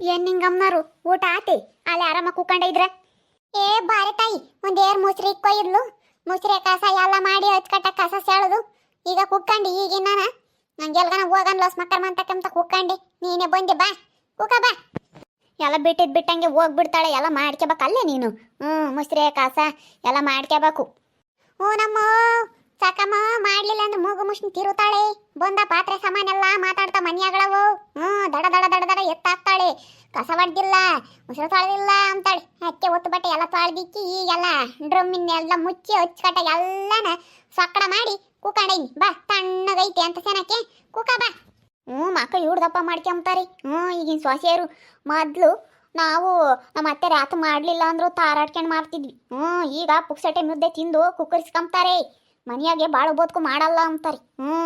ಏನ್ ನಿಂಗಮ್ಮನರು ಊಟ ಆತಿ? ಅಲ್ಲಿ ಆರಾಮ ಕೂಕೊಂಡ ಇದ್ರ? ಏ, ಬಾರೆ ತಾಯಿ, ಒಂದ್ ಏರ್ ಮುಸ್ರಿ ಕೊಯ್ದ್ಲು ಮುಸ್ರಿ ಕಸ ಎಲ್ಲ ಮಾಡಿ ಹಚ್ಕಟ್ಟ ಕಸ ಸೆಳದು. ಈಗ ಕುಕ್ಕಂಡಿ ಈಗಿನ ನಂಗೆಲ್ಗನ ಹೋಗನ್ ಲಸ್ ಮಕ್ಕಳ ಮಂತಕ್ಕಂತ ಕುಕ್ಕಂಡಿ ನೀನೇ ಬಂದೆ, ಬಾ. ಕುಕ, ಬಾ. ಎಲ್ಲ ಬಿಟ್ಟಿದ್ ಬಿಟ್ಟಂಗೆ ಹೋಗ್ಬಿಡ್ತಾಳೆ. ಎಲ್ಲ ಮಾಡ್ಕೋಬೇಕಲ್ಲೇ ನೀನು. ಹ್ಞೂ ಮುಸ್ರಿ ಕಸ ಎಲ್ಲ ಮಾಡ್ಕೋಬೇಕು ಹ್ಞೂ ನಮ್ಮ. ಸಾಕಮ್ಮ, ಮಾಡ್ಲಿಲ್ಲ ಅಂದ್ರೆ ಮೂಗು ಮುಷ್ಣ ತಿರುತ್ತಾಳೆ ಬಂದ ಪಾತ್ರೆ ಸಾಮಾನೆಲ್ಲ ಮಾತಾಡ್ತಾ ಮನ್ಯಾಗಳವು. ಹ್ಞೂ, ದಡ ದಡ ದಡ ದಡ ಎತ್ತಾಕ್ತಾಳೆ. ಕಸ ಹೊಡ್ದಿಲ್ಲ ಮುಸುರು ತೊಳೆದಿಲ್ಲ ಅಂತಾಳೆ. ಅಕ್ಕೆ ಒತ್ತು ಬಟ್ಟೆ ಎಲ್ಲ ತೊಳೆದಿಕ್ಕಿ ಈಗೆಲ್ಲ ಡ್ರಮ್ಮಿನ ಎಲ್ಲ ಮುಚ್ಚಿ ಹಚ್ಕಟ್ಟ ಎಲ್ಲನ ಸಕ್ಕಡ ಮಾಡಿ ಕೂಕಂಡೈನಿ. ಬಾ, ತಣ್ಣಗೈತಿ ಅಂತ ಸೇನಕ್ಕೆ ಕೂಕ ಬಾ. ಹ್ಞೂ ಮಕ್ಕಳು ಇವ್ರದಪ್ಪ ಮಾಡ್ಕೊಂಬ್ತಾರೆ ಹ್ಞೂ, ಈಗಿನ ಸೊಸೆಯರು ಮೊದಲು ನಾವು ನಮ್ಮ ಅತ್ತೆ ರಾತು ಮಾಡಲಿಲ್ಲ ಅಂದ್ರು ತಾರಾಡ್ಕೊಂಡು ಮಾಡ್ತಿದ್ವಿ. ಹ್ಞೂ, ಈಗ ಪುಕ್ಸಟೆ ಮುದ್ದೆ ತಿಂದು ಕುಕ್ಕರಿಸ್ಕೊಂತಾರೆ ಮನೆಯಾಗೆ ಭಾಳ ಓದ್ಕೊ ಮಾಡಲ್ಲ ಅಂತಾರೆ. ಹ್ಞೂ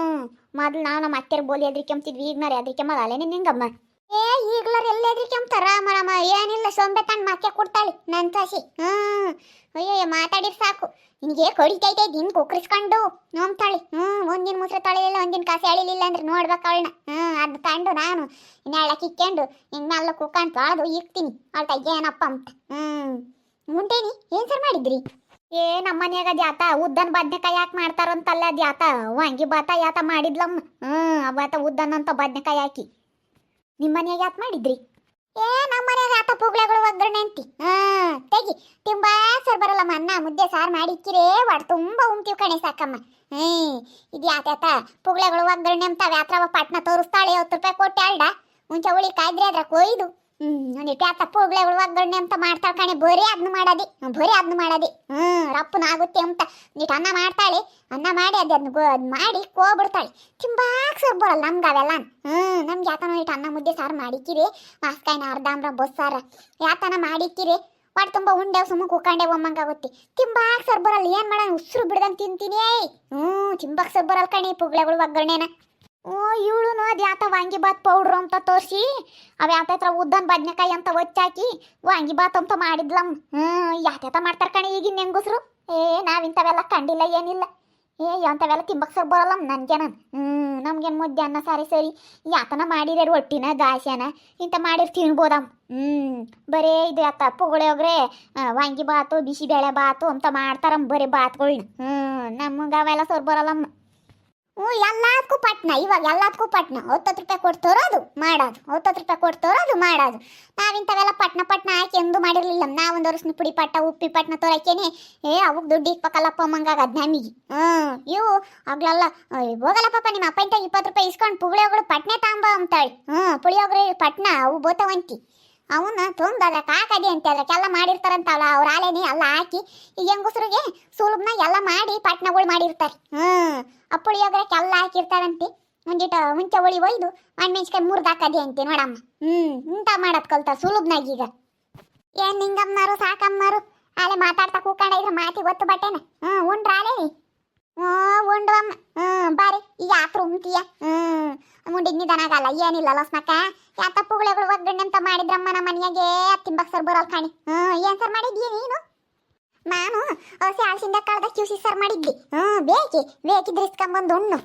ಮೊದ್ಲು ನಾವು ನಮ್ಮ ಅತ್ತೆರ್ ಬೋಲಿ ಎದ್ರಿಕೆಂಬ್ತಿದ್ವಿ ಈಗ ನಾರು ಎದ್ರಿಕೆಂಬಲ್ಲ ಅಲ್ಲೇ ನಿಂಗಮ್ಮ. ಏ, ಈಗ್ಲರ್ ಎಲ್ಲ ಎದ್ರಿಕೆಂಬ್ತಾರ ಮರಮ್ಮ ಏನಿಲ್ಲ ಸೊಂಬೆ ತಂದು ಮಾಕೆ ಕೊಡ್ತಾಳೆ ನನ್ನ ಸಸಿ. ಹ್ಞೂ ಅಯ್ಯೋ ಮಾತಾಡಿರ್ ಸಾಕು. ನಿನಗೆ ಕೊಡಿತೈತೆ ದಿನ ಕುಕ್ಕರಿಸ್ಕೊಂಡು ನೋಮ್ತಾಳೆ. ಹ್ಞೂ ಒಂದಿನ ಮುಸ್ರೆ ತೊಳೆಯಲಿಲ್ಲ ಒಂದಿನ ಕಾಸೆ ಎಳಿಲಿಲ್ಲ ಅಂದ್ರೆ ನೋಡ್ಬೇಕು ಅವಳನ್ನ. ಹ್ಞೂ ಅದು ಕಂಡು ನಾನು. ಇನ್ನೆಲ್ಲ ಕಿಕ್ಕೊಂಡು ಹಿಂಗೆ ಮೇಲೆ ಕುಕ್ಕಂತ ತೊಳೆದು ಇಕ್ತೀನಿ. ಅವಳ ಏನಪ್ಪ ಅಂತ. ಹ್ಞೂ ಮುಂಟೇನಿ, ಏನು ಸರ್ ಮಾಡಿದ್ರಿ? ಏ ನಮ್ಮನ್ಯಾಗ ದ್ಯಾತ ಉದ್ದನ್ ಬದ್ನೆಕಾಯಿ ಯಾಕೆ ಮಾಡ್ತಾರಂತಲ್ಲ ಅದು ಯಾತ? ವಾಂಗಿ ಬಾತ ಯಾತ ಮಾಡಿದ್ಲಮ್ಮ ಹ್ಞೂ ಅವತ್ತ ಉದ್ದನ್ ಅಂತ ಬದ್ನೆಕಾಯಿ ಹಾಕಿ. ನಿಮ್ಮ ಯಾತ ಯಾತ್ ಮಾಡಿದ್ರಿ? ಏ, ನಮ್ಮ ಮನ್ಯಾಗ ಆತ ಪುಗ್ಳಗಳು ಒಗ್ಗರಣೆ ಅಂತಿ? ಹಾ ತೆಗಿ. ತುಂಬಾ ಸರ್ ಬರಲ್ಲಮ್ಮ, ಅನ್ನ, ಮುದ್ದೆ, ಸಾರು ಮಾಡಿಕ್ಕಿರೇ ಒಡ್ ತುಂಬಾ ಉಂಕಿವ್ ಕಣೆ ಸಾಕಮ್ಮ. ಹ್ಮ್ ಇದು ಯಾತ ಪುಗ್ಳಗಳು ಒಗ್ಗರಣೆ ಅಂತ ವ್ಯಾತ್ರವ ಪಟ್ನ ತೋರಿಸ್ತಾಳೆ ಹತ್ತು ರೂಪಾಯಿ ಕೊಟ್ಟೆ ಅಲ್ಡ ಮುಂಚೆ ಉಳಿ ಕಾಯ್ದ್ರೆ ಅದ್ರ ಕೊಯ್ದು. ಒಂದಿಟ್ಟು ಯಾತ ಪುಗ್ಳೆಗಳು ಒಗ್ಗರಣೆ ಅಂತ ಮಾಡ್ತಾಳೆ ಕಣೆ, ಬರೀ ಅದನ್ನ ಮಾಡದಿ. ಬರೀ ಅದನ್ನ ಮಾಡದಿ. ಹ್ಮ್, ರಪ್ಪನ ಆಗುತ್ತೆ ಅಂತ. ನೀಟ್ ಅನ್ನ ಮಾಡ್ತಾಳೆ, ಅನ್ನ ಮಾಡಿ ಅದನ್ನ ಗೋ ಅದ್ ಮಾಡಿ ಕೋಬಿಡ್ತಾಳೆ. ತಿಂಬಾಕ್ ಸರ್ ಬರಲ್ಲ ನಮ್ಗೆ ಅವೆಲ್ಲ ಹ್ಮ್, ನಮ್ಗೆ ಯಾತನ ನೀಟ್ ಅನ್ನ ಮುದ್ದೆ ಸಾರು ಮಾಡಿಕ್ಕಿರಿ. ಮಾಸ್ಕಾಯಿನ ಅರ್ಧಾಂಬ್ರ ಬೊಸ್ಸಾರ ಯಾತನ ಮಾಡಿಕ್ಕಿರಿ. ಒಟ್ಟು ತುಂಬ ಉಂಡೆ ಸುಮ್ಮ ಕುಕ್ಕಂಡೆ ಒಮ್ಮಂಗಾಗುತ್ತೆ. ತಿಂಬಾಕ್ ಸರ್ ಬರಲ್ಲ, ಏನು ಮಾಡೋಣ? ಉಸಿರು ಬಿಡ್ದಂಗೆ ತಿಂತೀನಿ ಹ್ಞೂ ತಿಂಬಾಕ್ ಸರ್ ಬರಲ್ಲ ಕಣಿ ಪುಗ್ಳೆಗಳು ಒಗ್ಗರಣೆನ ಓ ಇವಳು ಅದು ಯಾತ ವಾಂಗಿಬಾತ್ ಪೌಡ್ರು ಅಂತ ತೋರಿಸಿ, ಅವ ಯಾತ ಹತ್ರ ಉದ್ದನ್ ಬದ್ನೆಕಾಯಿ ಅಂತ ಒಚ್ಚಾಕಿ ವಾಂಗಿ ಬಾತ್ ಅಂತ ಮಾಡಿದ್ಲಮ್ಮ ಹ್ಞೂ ಯಾತ್ಯಾತ ಮಾಡ್ತಾರೆ ಕಣೆ ಈಗಿನ ಹೆಂಗಸ್ರು? ಏ, ನಾವಿಂಥವೆಲ್ಲ ಕಂಡಿಲ್ಲ, ಏನಿಲ್ಲ. ಏ ಅಂಥವೆಲ್ಲ ತಿಂಬಕ್ ಸರ್ ಬರಲ್ಲ ನನ್ಗೇನ ಹ್ಞೂ ನಮ್ಗೇನು ಮುದ್ದೆ ಅನ್ನ ಸಾರಿ ಸರಿ. ಯಾತನ ಮಾಡಿದೆ ರೊಟ್ಟಿನ ದಾಸ್ಯನ ಇಂಥ ಮಾಡಿರ್ ತಿನ್ಬೋದಮ್ಮ ಹ್ಞೂ ಬರೇ ಇದು ಯಾತ ಪುಗಳಿಯೋಗ್ರೆ ವಾಂಗಿ ಬಾತು ಬಿಸಿಬೇಳೆ ಬಾತು ಅಂತ ಮಾಡ್ತಾರಮ್ಮ ಬರೀ ಬಾತ್ಗಳ್ನ ಹ್ಞೂ ನಮಗೆ ಅವೆಲ್ಲ ಸರ್ ಬರಲ್ಲಮ್ಮ ಹ್ಞೂ ಎಲ್ಲದಕ್ಕೂ ಪಟ್ನ. ಇವಾಗ ಎಲ್ಲದಕ್ಕೂ ಪಟ್ನ. ಹತ್ತತ್ತು ರೂಪಾಯಿ ಕೊಟ್ಟು ತರೋದು ಮಾಡೋದು. ಹತ್ತತ್ತು ರೂಪಾಯಿ ಕೊಟ್ಟು ತರೋದು ಮಾಡೋದು. ನಾವಿಂಥವೆಲ್ಲ ಪಟ್ನ ಪಟ್ನ ಹಾಕಿ ಎಂದು ಮಾಡಿರಲಿಲ್ಲ. ನಾವೊಂದು ವರ್ಷ ಪುಡಿ ಪಟ್ಟ ಉಪ್ಪಿ ಪಟ್ನ ತೋರಕ್ಕೇನೆ ಏ ಅವಾಗ ದುಡ್ಡು ಇಕ್ಬೇಕಲ್ಲಪ್ಪ ಮಂಗಾಗದ್ ನಮಗೆ ಹ್ಞೂ ಇವು ಆಗ್ಲೆಲ್ಲ. ಅಯ್ಯ್, ಹೋಗಲ್ಲ ಪಾಪ ನಿಮ್ಮ ಅಪ್ಪ ಇಂತ ಇಪ್ಪತ್ತು ರೂಪಾಯಿ ಇಸ್ಕೊಂಡು ಪುಳಿಯೋಗಳು ಪಟ್ನೆ ತಾಂಬ ಅಂತಾಳೆ. ಹ್ಞೂ ಪುಳಿಯೋಗ್ರೆ ಪಟ್ನ ಅವು ಬೋತವಂತಿ. ಅವನ್ನ ತುಂಬ ಹಾಕದಿ ಅಂತ. ಅದಕ್ಕೆಲ್ಲ ಮಾಡಿರ್ತಾರಂತಲ್ಲ ಅವ್ರ ಆಲೆನೇ ಎಲ್ಲ ಹಾಕಿ ಈಗ ಹೆಂಗಸ್ರಿಗೆ ಸುಲಭನ ಎಲ್ಲ ಮಾಡಿ ಪಟ್ನಗಳು ಮಾಡಿರ್ತಾರೆ. ಹ್ಮ್ ಆ ಪುಳಿಯೋಗರಕ್ಕೆ ಎಲ್ಲ ಹಾಕಿರ್ತಾರಂತೆ. ಒಂದಿಟ ಮುಂಚೆ ಒಳಿ ಒಯ್ದು ಮೆಣಸಿನ್ಕಾಯಿ ಮೂರ್ದು ಹಾಕದಿ ಅಂತೆ ನೋಡಮ್ಮ. ಹ್ಮ್ ಇಂತ ಮಾಡದ್ ಕಲ್ತ ಸುಲಭನಾಗೀಗ ಏನ್ ನಿಂಗಮ್ಮನವರು ಸಾಕಮ್ಮನವರು ಆಲೆ ಮಾತಾಡ್ತಾ ಕೂಕೊಂಡ ಇದ್ರ ಮಾತಿ ಗೊತ್ತು ಬಟ್ಟೆನ? ಹ್ಮ್, ಉಂಡ್ರ ಆಲೆ ಹ್ಞೂ ಹ್ಮ್ ಬಾರಿ. ಈಗ ಆತ್ರ ಉಂತೀಯ ಹ್ಮ್ ಮುಂಡಿದ್ ನಿಧಾನಾಗಲ್ಲ ಏನಿಲ್ಲ ಲಸ್ನಕ್ಕ. ಯಾ ತಪ್ಪುಗಳು ಒಗ್ಗಣ್ಣೆ ಅಂತ ಮಾಡಿದ್ರಮ್ಮ ನಮ್ಮ ಮನೆಯಾಗೆ. ತಿಂಬಕ್ ಸರ್ ಬರೋಲ್ ಕಾಣಿ. ಹ್ಮ್, ಏನ್ ಸರ್ ಮಾಡಿದ್ಯ ನೀನು? ನಾನು ಹಸಿ ಹಲಸಿಂದ ಕಳ್ದ ಕ್ಯೂಸಿ ಸರ್ ಮಾಡಿದ್ಲಿ. ಹ್ಮ್ ಬೇಕಿ, ಬೇಕಿದ್ರೆ ಇಸ್ಕೊಂಬಂದು ಉಣ್ಣು.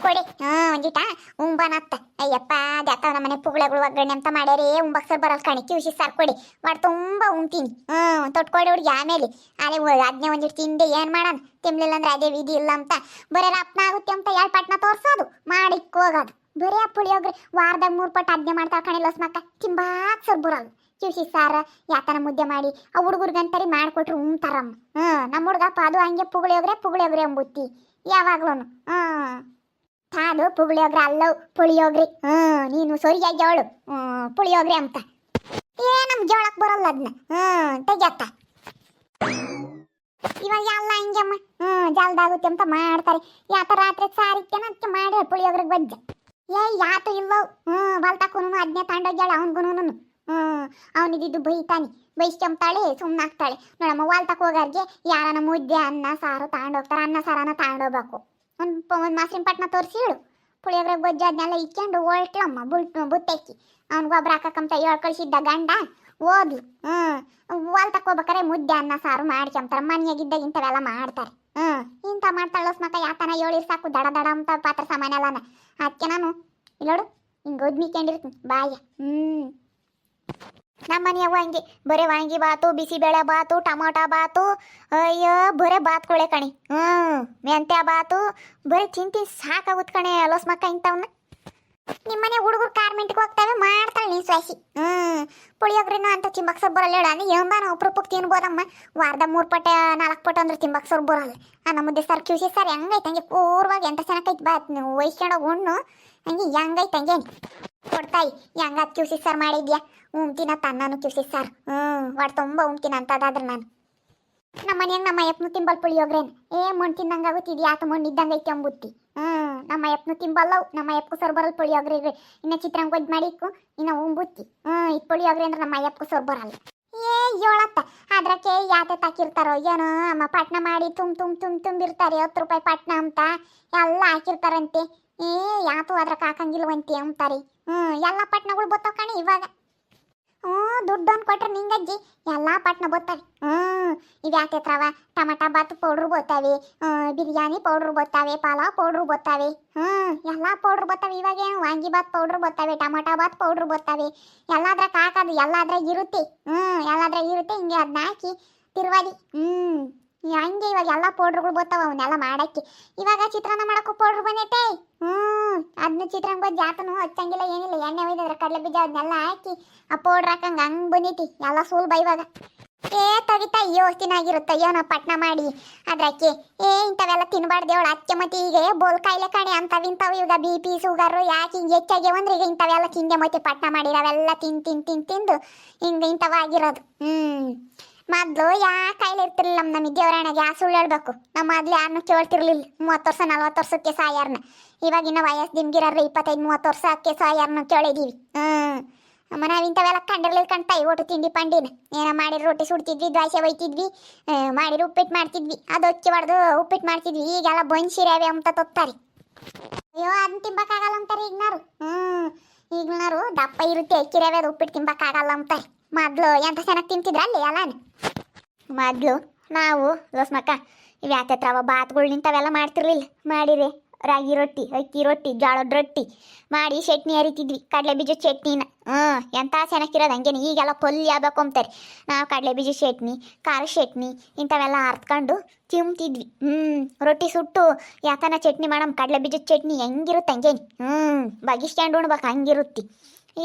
ಕೊಡಿ. ಹ್ಮ್ ಒಂದಿಟ ಉಂಬನತ್ತ ಅಯ್ಯಪ್ಪ ಅದ್ಯಾಕ ನಮ್ಮ ಮನೆ ಪುಗಳಿಗಳು ಒಗ್ಗರಣೆ ಅಂತ ಮಾಡ್ಯಾರಿ, ಉಂಬಕ್ ಸರ್ ಬರಲ್ ಕಾಣಿ. ಕ್ಯೂಸಿ ಸರ್ ಕೊಡಿ. ಮಾಡಿ ತುಂಬ ಉಣ್ತೀನಿ. ಹ್ಮ್ ತೊಟ್ಕೊಡಿ ಹುಡುಗಿ ಆಮೇಲೆ. ಅದೇ ಅದನ್ನೇ ಒಂದಿಟ್ಟು ತಿಂದೆ ಏನ್ ಮಾಡೋಣ ತಿನ್ಲಿಲ್ಲ ಅಂದ್ರೆ ಅದೇ ವಿಧಿ ಇಲ್ಲ ಅಂತ. ಬರೀ ರಪ್ನ ಆಗುತ್ತೆ ಅಂತ ಎರಡು ಪಟ್ನ ತೋರ್ಸೋದು? ಮಾಡಿಕ್ಕೋಗೋದು ಬರೀ ಆ ಪುಳಿಯೋಗ್ರೆ, ವಾರದಾಗ ಮೂರು ಪಟ್ಟು ಅದ್ನೇ ಮಾಡ್ತಾ ಕಣಿ ಲಸ್ಮಕ್ಕ. ತಿಂಬಾಕ್ ಸರ್ ಬರಲ್ಲ ಕಿವ್ಸಿ ಸಾರ, ಯಾತನ ಮುದ್ದೆ ಮಾಡಿ, ಆ ಹುಡುಗರ್ಗಂತರಿ ಮಾಡ್ಕೊಟ್ರು ಉಣ್ತಾರಮ್ಮ. ಹ್ಮ್ ನಮ್ಮ ಹುಡುಗಪ್ಪ ಅದು ಹಂಗೆ ಪುಗಳಿಯೋಗ್ರೆ ಪುಗಳಿಯೋಗ್ರೆ ಅಂಬುತ್ತಿ ಯಾವಾಗ್ಲೂ ಹ್ಮ್ ತಾದು ಪುಳಿಯೋಗ್ರೆ ಅಲ್ಲವು ಪುಳಿಯೋಗ್ರಿ. ಹ್ಞೂ ನೀನು ಸೊರಿಯಾಗಿ ಅವಳು. ಹ್ಞೂ ಪುಳಿಯೋಗ್ರೆ ಅಂತ. ಏ, ನಮ್ ಜೋಳಕ್ ಬರಲ್ಲ ಅದನ್ನ ಹ್ಞೂ ತೆಗ್ಯತ್ತ ಇವಾಗ ಎಲ್ಲ ಹಿಂಗಮ್ಮ. ಹ್ಞೂ ಜಲ್ದಾಗುತ್ತೆ ಅಂತ ಮಾಡ್ತಾರೆ. ಯಾತ ರಾತ್ರಿ ಸಾರಿತ್ತೇನ ಅದಕ್ಕೆ ಮಾಡಿ ಪುಳಿಯೋಗ್ರಿಗೆ ಬಜ್ಜೆ. ಏ, ಯಾತು ಇಲ್ಲವು. ಹ್ಞೂ ಬಲ್ತಾಕೂನು ಅದನ್ನೇ ತಾಂಡೋಗ್ಯಾಳ ಅವನ್ಗುನು ಹ್ಮ್ ಅವನಿದ್ದು ಬೈತಾನೆ. ಬೈಸ್ಕೊಂತಾಳೆ ಸುಮ್ಮನಾಗ್ತಾಳೆ ನೋಡಮ್ಮ ವಾಲ್ತಕ್ ಹೋಗಾರ್ಗೆ ಯಾರನ ಮುದ್ದೆ, ಅನ್ನ, ಸಾರು ತಗೊಂಡೋಗ್ತಾರೆ ಅನ್ನ, ಸಾರನ ತಗೊಂಡೋಗ್ಬೇಕು ಒಂದು ಒಂದು ಮಾಸಿನ ಪಟ್ನ ತೋರಿಸಿ ಹೇಳು. ಪುಳಿಯೋಗ್ರೆ ಗೊಜ್ಜು ಅದನ್ನೆಲ್ಲ ಇಕ್ಕೊಂಡು ಹೊರಟ್ಲಮ್ಮ ಬುಟ್ ಬುತ್ತೆಕ್ಕಿ. ಅವ್ನಿಗೆ ಗೊಬ್ಬರ ಹಾಕಕ್ಕಂತ ಹೇಳ್ ಕಳಿಸಿದ್ದ ಗಂಡ ಓದ್ಲು ಹ್ಞೂ ವಾಲ್ ತಕೋಬೇಕಾರೆ ಮುದ್ದೆ, ಅನ್ನ, ಸಾರು ಮಾಡ್ಕೊಂತಾರೆ ಮನೆಯಾಗಿದ್ದಾಗ ಇಂಥವೆಲ್ಲ ಮಾಡ್ತಾರೆ. ಹ್ಞೂ ಇಂಥ ಮಾಡ್ತಾಳೆ ಮಕ್ಕ ಯಾತನ ಏಳು ಸಾಕು ದಡ ದಡ ಅಂತ ಪಾತ್ರ ಸಾಮಾನ್ಯ ಎಲ್ಲನ ಅದಕ್ಕೆ ನಾನು, ಇಲ್ಲೋಡು, ಹಿಂಗೆ ಗೊದ್ ಮೀಕೊಂಡಿರ್ತೀನಿ ಬಾಯ. ಹ್ಮ್. ನಮ್ಮ ವಾಂಗಿ ಬರೀ ವಾಂಗಿ ಬಾತು ಬಿಸಿಬೇಳೆ ಬಾತು, ಟೊಮೊಟೊ ಬಾತು, ಅಯ್ಯೋ, ಬರೇ ಬಾತ್ಕೊಳೆ ಕಣಿ. ಹ್ಞೂ ಮೆಂತ್ಯ ಬಾತು, ಬರೀ ಚಿಂತಿ ಸಾಕಾಗುತ್ತೆ ಕಣೆ ಅಲೋಸ್ ಮಕ್ಕ ಇಂಥವನ್ನ ನಿಮ್ಮನೆ ಹುಡುಗರು ಕಾರ್ಮೆಂಟ್ಗೆ ಹೋಗ್ತವೆ, ಮಾಡ್ತಾಳೆ ನೀ ಸ್ವಾಸಿ ಹ್ಞೂ ಪುಳಿಯೋಗ್ರಿನ ಅಂತ ತಿಂಬಕ್ ಸರ್ ಬರಲ್ಲ ಹೇಳ. ನೀ ನಾವು ಅಪ್ರೂಪಕ್ಕೆ ತಿನ್ಬೋದಮ್ಮ. ವಾರದ ಮೂರು ಪಟ್ಟೆ ನಾಲ್ಕು ಪಟ್ಟೆ ಅಂದ್ರೆ ತಿಂಬಕ್ ಸರ್ ಬರಲ್ಲ ನಮ್ಮ ಮುದ್ದೆ ಸರ್ ಕ್ಯೂಸಿ ಸರ್ ಹೆಂಗೈತೆ ಹಂಗೆ ಪೂರ್ವಾಗಿ ಎಂಥ ಚೆನ್ನಾಗೈತೆ ಬಾ ವಹಿಸ್ಕೊಂಡೋಗಿ ಉಣ್ಣು. ಹಂಗೆ ಹೆಂಗೈತೆ ಹಂಗೆ ಕೊಡ್ತಾಯಿ ಹೆಂಗ ಕ್ಯೂಸಿ ಸರ್ ಮಾಡಿದ್ಯಾ? ಉಮ್ತಿನ ತನ್ನಾನು ಕ್ಯೂಸಿ ಸರ್ ಹ್ಞೂ ಒಟ್ಟು ತುಂಬ ಉಮ್ತಿನ ಅಂತದಾದ್ರೆ ನಾನು. ನಮ್ಮ ಮನೆಯಂಗೆ ನಮ್ಮ ಯಪ್ನು ತಿಂಬಲ್ ಪುಳಿಯೋಗ್ರೇನು ಏ, ಮಣ್ಣು ತಿಂದಂಗಾಗುತ್ತೆ ಆಗುತ್ತಿದ್ಯಾ ಆತ ಮಣ್ಣು ಇದ್ದಂಗೆ ಐತೆ ಅಂಬುತ್ತಿ. ಹ್ಞೂ ನಮ್ಮ ಯಪ್ನು ತಿಂಬಲ್ಲವು ನಮ್ಮ ಯಪ್ಪು ಸರ್ ಬರಲ್ಲ ಪುಳಿಯೋಗ್ರೆ ಇನ್ನು ಚಿತ್ರಾಂಗ ಒದ್ ಮಾಡಿಕ್ಕು, ಇನ್ನು ಉಂಬುತ್ತಿ. ಹ್ಞೂ ಇದು ಪುಳಿಯೋಗ್ರಿ ಅಂದ್ರೆ ನಮ್ಮ ಯಪ್ಪು ಸರ್ ಬರಲ್ಲ ಏ, ಏಳತ್ತ? ಅದ್ರಕ್ಕೆ ಯಾತೆ ತಾಕಿರ್ತಾರೋ ಏನೋ? ಅಮ್ಮ ಪಟ್ಣ ಮಾಡಿ ತುಂಬ ತುಂಬ ತುಂಬ ತುಂಬಿರ್ತಾರೆ, ಹತ್ತು ರೂಪಾಯಿ ಪಾಟ್ನ ಅಂತ. ಎಲ್ಲ ಹಾಕಿರ್ತಾರಂತೆ. ಏ, ಯಾತು ಅದ್ರಕ್ಕೆ ಹಾಕಂಗಿಲ್ವಂತೆ ಅಂತಾರೆ ಹ್ಞೂ ಎಲ್ಲ ಪಟ್ನಗಳು ಬತ್ತಾವ ಕಣಿ ಇವಾಗ. ಹ್ಞೂ ದುಡ್ಡೊಂದು ಕೊಟ್ರೆ ನಿಂಗಜ್ಜಿ ಎಲ್ಲ ಪಟ್ನ ಬರ್ತವೆ ಹ್ಞೂ ಇವು ಯಾಕೆತ್ರವ ಟಮಾಟ ಬಾತ್ ಪೌಡರ್ ಬತ್ತಾವೆ. ಬಿರಿಯಾನಿ ಪೌಡ್ರು ಬತ್ತಾವೆ, ಪಲಾವ್ ಪೌಡ್ರು ಬತ್ತಾವೆ. ಹ್ಞೂ ಎಲ್ಲ ಪೌಡ್ರು ಬತ್ತಾವೆ ಇವಾಗ ಏನು ವಾಂಗಿ ಬಾತ್ ಪೌಡ್ರು ಬತ್ತಾವೆ, ಟಮಟ ಬಾತ್ ಪೌಡ್ರು ಬತ್ತಾವೆ. ಎಲ್ಲಾದ್ರಾಗ ಹಾಕೋದು ಎಲ್ಲಾದ್ರಾಗ ಇರುತ್ತೆ. ಹ್ಞೂ ಎಲ್ಲಾದ್ರಾಗ ಇರುತ್ತೆ, ಹಿಂಗೆ ಅದನ್ನ ಹಾಕಿ ತಿರುವಾದಿ. ಹ್ಞೂ ಹಂಗೆ ಇವಾಗ ಎಲ್ಲ ಪೌಡ್ರುಗಳು ಬರ್ತಾವ ಅವನ್ನೆಲ್ಲ ಮಾಡಕ್ಕೆ. ಇವಾಗ ಚಿತ್ರಾನ್ನ ಮಾಡಕ್ಕೂ ಪೌಡ್ರ್ ಬಂದೈತೆ. ಹ್ಞೂ ಅದನ್ನ ಚಿತ್ರಾನ್ನ ಬಂದು ಜಾತನು ಹಚ್ಚಂಗಿಲ್ಲ, ಏನಿಲ್ಲ. ಎಣ್ಣೆ ಒಯ್ದಿದ್ರೆ ಕಡಲೆ ಬೀಜ ಅದನ್ನೆಲ್ಲ ಹಾಕಿ ಆ ಪೌಡ್ರ್ ಹಾಕಂಗೆ ಹಂಗೆ ಬಂದೈತಿ. ಎಲ್ಲ ಸೂಲ್ ಬೈವಾಗ ಏ ತಗಿತಾ ಅಯ್ಯೋ ಏನೋ ಪಟ್ನ ಮಾಡಿ ಅದಕ್ಕೆ ಏ, ಇಂಥವೆಲ್ಲ ತಿನ್ಬಾರ್ದು ಅವಳು ಅಚ್ಚೆ ಮತ್ತೆ ಈಗ ಬೋಲ್ ಕಾಯಿಲೆ ಕಣೆ, ಅಂಥವು ಇಂಥವು ಇವಾಗ ಬಿ ಪಿ ಶುಗರು ಯಾಕೆ ಹಿಂಗೆ ಹೆಚ್ಚಾಗ್ಯಾವ ಅಂದ್ರೆ ಈಗ ಇಂಥವೆಲ್ಲ ತಿಂದೆ ಮತ್ತೆ ಪಟ್ನ ಮಾಡಿರವೆಲ್ಲ ತಿನ್ ತಿನ್ ತಿನ್ ತಿಂದು ಹಿಂಗೆ ಇಂಥವಾಗಿರೋದು ಹ್ಞೂ ಮೊದ್ಲು ಯಾ ಕಾಯಿಲೆ ಇರ್ತಿರ್ಲಿಲ್ಲ ನಮ್ಮ ನಮಗೆ ದೇವರಾಣಗೆ ಯಾ ಸುಳ್ಳು ಹೇಳ್ಬೇಕು? ನಮ್ಮ ಮೊದ್ಲು ಯಾರನ್ನೂ ಕೇಳ್ತಿರ್ಲಿಲ್ಲ. ಮೂವತ್ತು ವರ್ಷ ನಲ್ವತ್ತು ವರ್ಷಕ್ಕೆ ಸಾಯಾರನ್ನ ಇವಾಗಿನ ವಯಸ್ಸು ದಿಮ್ಗಿರಾರ್ರಿ ಇಪ್ಪತ್ತೈದು ಮೂವತ್ತು ವರ್ಷಕ್ಕೆ ಸಾಯಾರನ್ನ ಕೇಳಿದೀವಿ. ಹ್ಞೂ ನಾವು ಇಂಥವೆಲ್ಲ ಕಂಡಿರ್ಲಿಲ್ಲ ಕಣ್ತಾಯಿ ಒಟ್ಟು ತಿಂಡಿ ಪಂಡಿನ. ಏನೋ ಮಾಡಿರೋ ರೊಟ್ಟಿ ಸುಡ್ತಿದ್ವಿ ದ್ವಾಸೆ ಒಯ್ತಿದ್ವಿ ಆ, ಮಾಡಿರೋ ಉಪ್ಪಿಟ್ಟು ಮಾಡ್ತಿದ್ವಿ. ಅದು ಹೊಚ್ಚಿ ಹೊಡೆದು ಉಪ್ಪಿಟ್ಟು ಮಾಡ್ತಿದ್ವಿ. ಈಗೆಲ್ಲ ಬನ್ಸಿರವೆ ಅಂತ ತೊತ್ತಾರೆ. ಅಯ್ಯೋ ಅದನ್ನ ತಿಂಬಕ್ಕಾಗಲ್ಲ ಅಂತಾರೆ ಈಗಿನಾರು. ಹ್ಞೂ ಈಗಿನಾರು ದಪ್ಪ ಇರುತ್ತೆ ಅಕ್ಕಿರವೆ ಅದು ಉಪ್ಪಿಟ್ಟು ತಿಂಬಕ್ಕಾಗಲ್ಲ ಅಂತಾರೆ. ಮೊದ್ಲು ಎಂಥ ಚೆನ್ನಾಗಿ ತಿಂತಿದ್ರ ಅಲ್ಲಿ ಎಲ್ಲ ಮೊದ್ಲು, ನಾವು ಲೋಸ್ಮಕ್ಕ ಇವು ಯಾತತ್ರವ ಬಾತ್ಗಳು ನಿಂತವೆಲ್ಲ ಮಾಡ್ತಿರ್ಲಿಲ್ಲ. ಮಾಡಿರಿ, ರಾಗಿ ರೊಟ್ಟಿ, ಅಕ್ಕಿ ರೊಟ್ಟಿ, ಜೋಳದ ರೊಟ್ಟಿ ಮಾಡಿ ಚಟ್ನಿ ಹರಿತಿದ್ವಿ ಕಡಲೆ ಬೀಜ ಚಟ್ನಿನ. ಹ್ಞೂ ಎಂಥ ಚೆನ್ನಾಗಿರೋದು ಹಂಗೇನೆ. ಈಗೆಲ್ಲ ಪಲ್ಯ ಆಗ್ಬೇಕು ಅಂತಾರೆ ನಾವು ಕಡಲೆ ಬೀಜ ಚಟ್ನಿ, ಖಾರ ಚಟ್ನಿ, ಇಂಥವೆಲ್ಲ ಹರ್ಕೊಂಡು ತಿಂತಿದ್ವಿ ಹ್ಞೂ ರೊಟ್ಟಿ ಸುಟ್ಟು ಯಾತನ ಚಟ್ನಿ ಮಾಡಮ್. ಕಡಲೆ ಬೀಜದ ಚಟ್ನಿ ಹೆಂಗಿರುತ್ತೆ ಹಂಗೇನೆ. ಹ್ಞೂ ಬಗಿಸ್ಕೊಂಡು ಉಣ್ಬೇಕು ಹಂಗಿರುತ್ತೆ.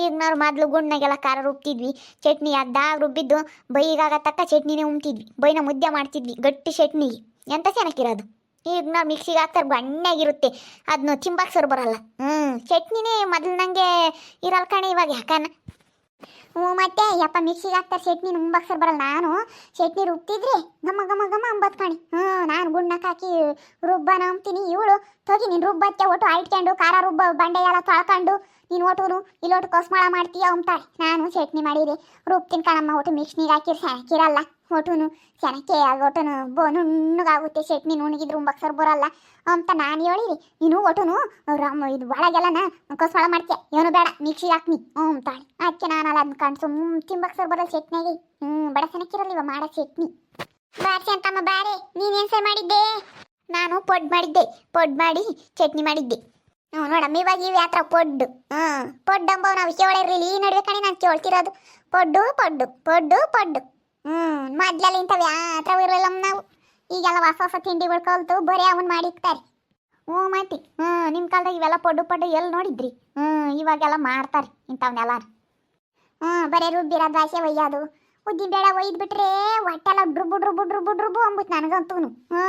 ಈಗ ನಾವು ಮೊದಲು ಗುಣ್ಣಗೆಲ್ಲ ಖಾರ ರುಬ್ತಿದ್ವಿ. ಚಟ್ನಿ ಅದಾಗ ರುಬ್ಬಿದ್ದು ಬೈಗಾಗ ತಕ್ಕ ಚಟ್ನಿನೇ ಉಮ್ತಿದ್ವಿ ಬೈನ ಮುದ್ದೆ ಮಾಡ್ತಿದ್ವಿ ಗಟ್ಟಿ ಚಟ್ನಿಗೆ ಎಂತ ಚೆನ್ನಾಗಿರೋದು ಈಗ ನಾವು ಮಿಕ್ಸಿಗೆ ಹಾಕ್ತಾರೆ ಬಣ್ಣಾಗಿರುತ್ತೆ ಅದನ್ನ ತಿಂಬಾಕ್ ಸರ್ ಬರಲ್ಲ. ಹ್ಞೂ ಚಟ್ನಿನೇ ಮೊದಲು ನನಗೆ ಇರಲ್ಲ ಕಣೆ ಇವಾಗ ಯಾಕನ? ಹ್ಞೂ ಮತ್ತೆ, ಯಪ್ಪ ಮಿಕ್ಸಿಗೆ ಹಾಕ್ತಾರೆ ಚಟ್ನಿ ನುಂಬಾಕ್ ಸರ್ ಬರಲ್ಲ. ನಾನು ಚಟ್ನಿ ರುಬ್ತಿದ್ರಿ ಗಮ ಗಮ ಗಮ ಅಂಬತ್ ಕಣಿ. ಹ್ಞೂ, ನಾನು ಗುಣ್ಣಕ್ಕೆ ಹಾಕಿ ರುಬ್ಬನ ನಂಬ್ತೀನಿ ಇವಳು, ತೋಗಿ ನೀನು ರುಬ್ಬತ್ತೆ ಒಟ್ಟು ಅಳ್ಕೊಂಡು ಖಾರ ರುಬ್ಬ ಬಂಡೆ ಎಲ್ಲ ತೊಳ್ಕೊಂಡು ನೀನು ಒಟ್ಟು ಇಲ್ಲೊಟ್ಟು ಕೋಸ್ಮಾಳ ಮಾಡ್ತೀಯ ಅಂತಾಳೆ ನಾನು ಚಟ್ನಿ ಮಾಡಿದೆ. ರೂಪ್ತೀನಿ ಕಣಮ್ಮ, ಒಟ್ಟು ಮಿಕ್ಸ್ನಿಗೆ ಹಾಕಿ ಹಾಕಿರಲ್ಲ ಒಟುನು ಆಗ ಒಟುನು ಬೋ ನುಣ್ಣಗಾಗುತ್ತೆ. ಚಟ್ನಿ ನುಣ್ಣಗಿದ್ರು ಬಕ್ಸರ್ ಬರಲ್ಲ. ಅಂತ ನಾನು ಹೇಳಿರಿ ನೀನು ಒಟುನು ರಾಮ, ಇದು ಒಳಗೆಲ್ಲನ ಕೋಸ್ಮಾಳ ಮಾಡ್ತೀಯ? ಏನು ಬೇಡ ಮಿಕ್ಸಿಗೆ ಹಾಕ್ನಿ. ಹ್ಞೂ ಅಂತಾಳೆ ಅದಕ್ಕೆ ನಾನು ಅಲ್ಲ ಕಾಣಿಸು. ಹ್ಞೂ ತಿಂಬಕ್ಸರ್ ಬರಲ್ಲ ಚಟ್ನಿಗೆ ಹ್ಞೂ ಬಡ ಚೆನ್ನಕ್ಕಿರಲ್ಲ ಇವ ಮಾಡೋ ಚಟ್ನಿ. ಬಾರ್ಸಿ ಅಂತಮ್ಮ, ಬಾರೆ. ನೀನೇನು ಸರ್ ಮಾಡಿದ್ದೆ? ನಾನು ಪೊಡ್ ಮಾಡಿದ್ದೆ. ಪೊಡ್ ಮಾಡಿ ಚಟ್ನಿ ಮಾಡಿದ್ದೆ. ಹ್ಞೂ ನೋಡಮ್ಮ ಇವಾಗ ಇವು ಯಾತ್ರ ಪೊಡ್ಡು. ಹಾಂ ಪೊಡ್ ಅಂಬ, ನಾವು ಕೇಳ ಇರಲಿಲ್ಲ ಈ ನಡುವೆ ಕಣೆ ನಾನು ಕೇಳ್ತಿರೋದು. ಪೊಡ್ಡು ಪೊಡ್ಡು ಪೊಡ್ಡು ಪೊಡ್ಡು. ಹ್ಞೂ ಮೊದ್ಲೆಲ್ಲ ಇಂಥವು ಯಾತ್ರ ಇರಲಿಲ್ಲ ನಾವು. ಈಗೆಲ್ಲ ಹೊಸ ಹೊಸ ತಿಂಡಿಗಳು ಕಲ್ತು ಬರೀ ಅವನ್ ಮಾಡಿಕ್ತಾರೆ ಹ್ಞೂ ಮಾತಿ ಹ್ಞೂ ನಿಮ್ಮ ಕಾಲದಾಗ ಇವೆಲ್ಲ ಪೊಡ್ಡು ಪೊಡ್ಡು ಎಲ್ಲಿ ನೋಡಿದ್ರಿ? ಹ್ಞೂ ಇವಾಗೆಲ್ಲ ಮಾಡ್ತಾರೆ ಇಂಥವನ್ನೆಲ್ಲ ಹ್ಞೂ ಬರೀ ರುಬ್ಬಿರೋ ದ್ವಾಸೆ ಒಯ್ಯೋದು. ಉದ್ದಿನ ಬೇಳೆ ಒಯ್ದು ಬಿಟ್ರೆ ಹೊಟ್ಟೆಲ್ಲ ಡ್ರುಬು ಡ್ರುಬು ಡ್ರುಬು ಡ್ರುಬು ಅಂಬುತ್ತೆ ನನಗಂತೂ ಹ್ಞೂ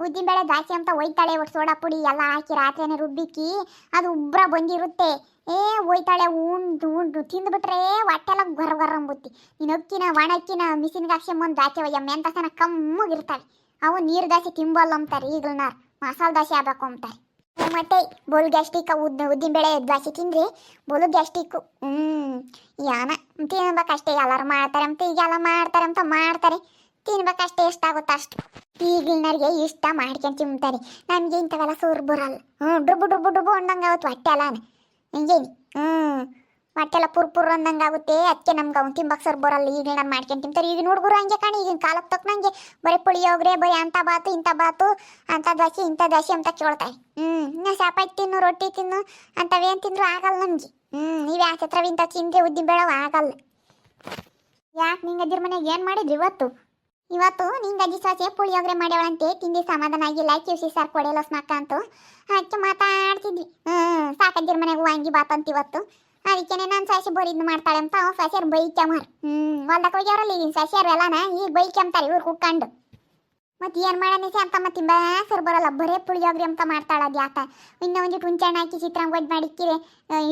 ಉದ್ದಿನ ಬೇಳೆ ದಾಸಿ ಅಂತ ಒಯ್ತಾಳೆ ಒಟ್ಟು ಸೋಡಾ ಪುಡಿ ಎಲ್ಲ ಹಾಕಿ ರಾತ್ರಿನೇ ರುಬ್ಬಿಕ್ಕಿ, ಅದು ಉಬ್ರ ಬಂದಿರುತ್ತೆ. ಏ, ಒಯ್ತಾಳೆ ಉಂಡು ಉಂಡು ತಿಂದ್ಬಿಟ್ರೆ ಹೊಟ್ಟೆಲ್ಲ ಗೊರ ಗೊರ ಅಂಬುತ್ತಿ ನೀನು ಅಕ್ಕಿನ ಒಣ ಅಕ್ಕಿನ ಮಿಷಿನ್ಗೆ ಹಾಕ್ಸ್ಕೊಂಬಂದು ದ್ವಾಸೆ ಒಯ್ಯಮ್ಮ ಎಂತ ಸನ ಕಮ್ಮಗಿರ್ತಾವೆ ಅವು ನೀರು ದಾಸೆ ತಿಂಬಲ್ಲ ಅಂತಾರೆ ಈಗಲ್ನಾರು. ಮಸಾಲೆ ದೋಸೆ ಆಗ್ಬೇಕು ಅಂತಾರೆ. ಮತ್ತೆ ಬೋಲು ಗ್ಯಾಸ್ಟಿಕ್ ಉದ್ದ ಉದ್ದಿನ ಬೇಳೆ ದ್ವಾಸೆ ತಿಂದ್ರೆ ಬೋಲು ಗ್ಯಾಸ್ಟಿಕ್ಕು ಹ್ಞೂ ಯಾನ ತಿನ್ಬೇಕಷ್ಟೇ ಎಲ್ಲರೂ ಮಾಡ್ತಾರೆ ಅಂತ ಈಗೆಲ್ಲ ಮಾಡ್ತಾರೆ ಅಂತ ಮಾಡ್ತಾರೆ. ತಿನ್ಬೇಕಷ್ಟೇ ಎಷ್ಟಾಗುತ್ತೋ ಅಷ್ಟು. ಈಗಿನವ್ರಿಗೆ ಇಷ್ಟ ಮಾಡ್ಕೊಂಡು ತಿಂತಾರೆ. ನಮಗೆ ಇಂಥವೆಲ್ಲ ಸೂರು ಬರಲ್ಲ ಹ್ಞೂ ಡುಬು ಡುಬು ಡುಬು ಅಂದಂಗೆ ಆಗುತ್ತೆ ಹೊಟ್ಟೆ ಅಲ್ಲ ಹಿಂಗೇನಿ. ಹ್ಞೂ. ಹೊಟ್ಟೆಲ್ಲ ಪುರ್ ಪುರ್ ಅಂದಂಗಾಗುತ್ತೆ ಅದಕ್ಕೆ ನಮ್ಗೆ ಅವ್ನು ತಿಂಬಕ್ಕೆ ಬರಲ್ಲ. ಈಗ ನಾನು ಮಾಡ್ಕೊಂಡು ತಿಂತಾರೆ. ಈಗ ಹುಡುಗರು ಹಂಗೆ ಕಾಣಿ. ಈಗಿನ ಕಾಲಕ್ಕೆ ತಕ್ಕನಂಗೆ ಬರೀ ಪುಳಿಯೋಗ್ರೆ ಬರೀ ಅಂಥ ಬಾತು ಇಂಥ ಬಾತು ಅಂಥ ದಾಸಿ ಇಂಥ ದಾಸಿ ಅಂತ ಕೇಳ್ತಾರೆ. ಹ್ಞೂ ಇನ್ನು ಸಾಪಾಯ್ತು ತಿನ್ನು, ರೊಟ್ಟಿ ತಿನ್ನು ಅಂಥವೇನು ತಿಂದರೂ ಆಗಲ್ಲ ನಮಗೆ. ಹ್ಞೂ ನೀವು ಯಾಕೆ ಹತ್ರ ಇಂಥ ತಿಂದ್ರೆ ಉದ್ದಿನ ಬೇಡವ ಆಗಲ್ಲ. ಯಾಕೆ ನಿಂಗೆ ಅದ್ರ ಮನೆಗೆ ಏನು ಮಾಡಿದ್ರಿ ಇವತ್ತು? ಇವತ್ತು ನಿಂಗೆ ಅಜ್ಜಿ ಸಾಸೆ ಪುಳಿಯೋಗರೆ ಮಾಡ್ಯವಳಂತೆ ತಿಂದು ಸಮಾಧಾನ ಆಗಿಲ್ಲ ಕಿವ್ಸಿ ಸಾರು ಕೊಡೆಲಸ್ ಸ್ನಾಕ ಅಂತು. ಅದಕ್ಕೆ ಮಾತಾಡ್ತಿದ್ವಿ. ಹ್ಞೂ ಸಾಕಜ್ಜಿರ ಮನೆಗೆ ವಾಂಗಿ ಬಾತಂತ ಇವತ್ತು. ಅದಕ್ಕೆ ನಾನು ಸಸಿ ಬೋರಿದ್ದು ಮಾಡ್ತಾಳೆ ಅಂತ ಅವ ಸಸ್ಯರು ಬೈಕ್ಯಮಾರ್ ಹ್ಮ್ ಹೊಲ್ದಕ್ಕೆ ಹೋಗ್ಯಾವ್ರಲ್ಲ ಈಗಿನ ಸಸ್ಯರು ಎಲ್ಲಾನ ಈಗ ಬೈಕ್ಯಂತಾರೆ ಇವ್ರು ಕುಕ್ಕಂಡು ಮತ್ತೆ ಏನು ಮಾಡನಿಸಿ ಅಂತ ಮತ್ತೆ ಬೇಸರು ಬರಲ್ಲ, ಬರೇ ಪುಳಿಯೋಗರೆ ಅಂತ ಮಾಡ್ತಾಳ ಅದು ಯಾತ ಇನ್ನೂ ಒಂದಿಟ್ಟು ಹುಂಚೆಣ್ಣೆ ಹಾಕಿ ಚಿತ್ರಾಂಗ ಗೊಜ್ಜು ಮಾಡಿಕ್ಕಿರಿ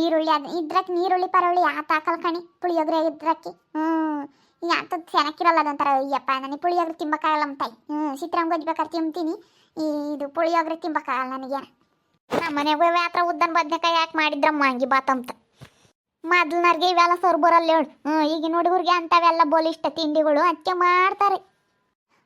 ಈರುಳ್ಳಿ ಅದು, ಇದ್ರಕ್ಕೆ ನೀರುಳ್ಳಿ ಪರವಳಿ ಆತ ಹಾಕಲ್ ಕಣಿ, ಪುಳಿಯೋಗರೆ ಇದ್ರಕ್ಕೆ. ಹ್ಮ್ ಯಾತ ಚೆನ್ನಾಗಿರಲ್ಲ ಅದೊಂಥರ, ಅಯ್ಯಪ್ಪ, ನನಗೆ ಪುಳಿಯೋಗರೆ ತಿಂಬಕ್ಕಾಗಲ್ಲ ಅಂತಾಯಿ ಹ್ಮ್ ಚಿತ್ರಾಂಗ ಬೇಕಾದ್ರೆ ತಿಂತೀನಿ. ಈ, ಇದು ಪುಳಿಯೋಗರೆ ತಿಂಬಕ್ಕಾಗಲ್ಲ ನನಗೇನು ನಮ್ಮ ಮನೆಗೆ ಹತ್ರ ಉದ್ದನ್ ಬದ್ನೆಕಾಯಿ ಯಾಕೆ ಮಾಡಿದ್ರಮ್ಮ, ಹಂಗೆ ಬಾತಂತ. ಮೊದ್ಲನರ್ಗೆ ಇವೆಲ್ಲ ಸೊರ್ ಹೇಳು. ಹ್ಞೂ ಈಗಿನ ಹುಡುಗರಿಗೆ ಅಂಥವೆಲ್ಲ ಬೋಲಿಷ್ಟ ತಿಂಡಿಗಳು ಅದಕ್ಕೆ ಮಾಡ್ತಾರೆ.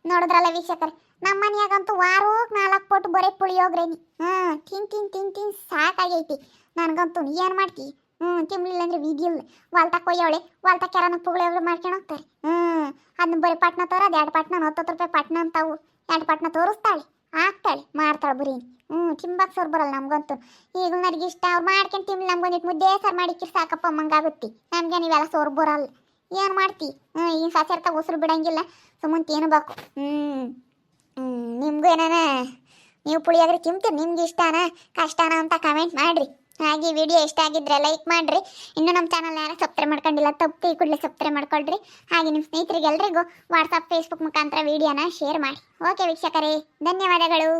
ನೋಡಿದ್ರಲ್ಲ ವೀಕ್ಷಕರೇ ನಮ್ಮ ಮನೆಯಾಗಂತೂ ವಾರೋಕ್ ನಾಲ್ಕು ಪಟ್ಟು ಬರೀ ಪುಳಿಯೋಗ್ರೇನಿ ಹ್ಞೂ ತಿನ್ ತಿನ್ ತಿನ್ ತಿನ್ ಸಾಕಾಗೈತಿ. ನನಗಂತೂ ಏನು ಮಾಡ್ತಿ? ಹ್ಞೂ ತಿಮ್ಲಿಲ್ಲ ಅಂದ್ರೆ ವಿಧಿಲ್ಲ ವಾಲ್ತಾ ಒಯ್ಯೋಳೆ ವಾಲ್ತಾ ಯಾರನ್ನು ಪುಳಿಯೋಗರೆ ಮಾಡ್ಕೊಂಡು ಹೋಗ್ತಾರೆ. ಹ್ಞೂ ಅದನ್ನ ಬರೀ ಪಟ್ನ ತೋರೋದು, ಎರಡು ಪಟ್ನ ಹತ್ತತ್ತು ರೂಪಾಯಿ ಪಟ್ನ ಅಂತಾವು. ಎರಡು ಪಟ್ನ ತೋರಿಸ್ತಾಳೆ. ಹಾಕ್ತಾಳೆ ಮಾಡ್ತಾಳೆ ಬರೀ. ಹ್ಞೂ ತಿಂಬಾಕ್ ಸರ್ ಬರಲ್ಲ ನಮಗಂತೂ. ಈಗ ನನಗೆ ಇಷ್ಟ, ಅವ್ರು ಮಾಡ್ಕೊಂಡು ತಿನ್ಲಿ ನಮ್ಗೊಂದಿಟ್ಟು ಮುದ್ದೆ ಸಾರು ಮಾಡಿಕ್ಕಿರ್ ಸಾಕಪ್ಪ ಮಂಗಾಗುತ್ತೆ ನಮ್ಗೆ ನೀವೆಲ್ಲ ಸೋರ್ ಬರಲ್ಲ. ಏನು ಮಾಡ್ತಿ? ಹ್ಞೂ ಈ ಸಸರ್ಕ ಉಸಿರು ಬಿಡಂಗಿಲ್ಲ. ಸುಮ್ಮನೆ ತಿನ್ನಬೇಕು ಹ್ಞೂ ಹ್ಞೂ ನಿಮಗೂ ಏನಾನ, ನೀವು ಪುಳಿಯೋಗರೆ ತಿಂತೀರಿ? ನಿಮ್ಗೆ ಇಷ್ಟನಾ, ಕಷ್ಟನಾ ಅಂತ ಕಮೆಂಟ್ ಮಾಡಿರಿ. ಹಾಗೆ ವಿಡಿಯೋ ಇಷ್ಟ ಆಗಿದ್ರೆ ಲೈಕ್ ಮಾಡ್ರಿ. ಇನ್ನು ನಮ್ಮ ಚಾನಲ್ ಯಾರು ಸಬ್ಸ್ಕ್ರೈಬ್ ಮಾಡ್ಕೊಂಡಿಲ್ಲ, ತಪ್ಪು ಕೂಡಲೇ ಸಬ್ಸ್ಕ್ರೈಬ್ ಮಾಡ್ಕೊಳ್ರಿ. ಹಾಗೆ ನಿಮ್ಮ ಸ್ನೇಹಿತರಿಗೆ ಎಲ್ರಿಗೂ ವಾಟ್ಸಪ್ ಫೇಸ್ಬುಕ್ ಮುಖಾಂತರ ವಿಡಿಯೋನ ಶೇರ್ ಮಾಡಿ. ಓಕೆ ವೀಕ್ಷಕರೇ, ಧನ್ಯವಾದಗಳು.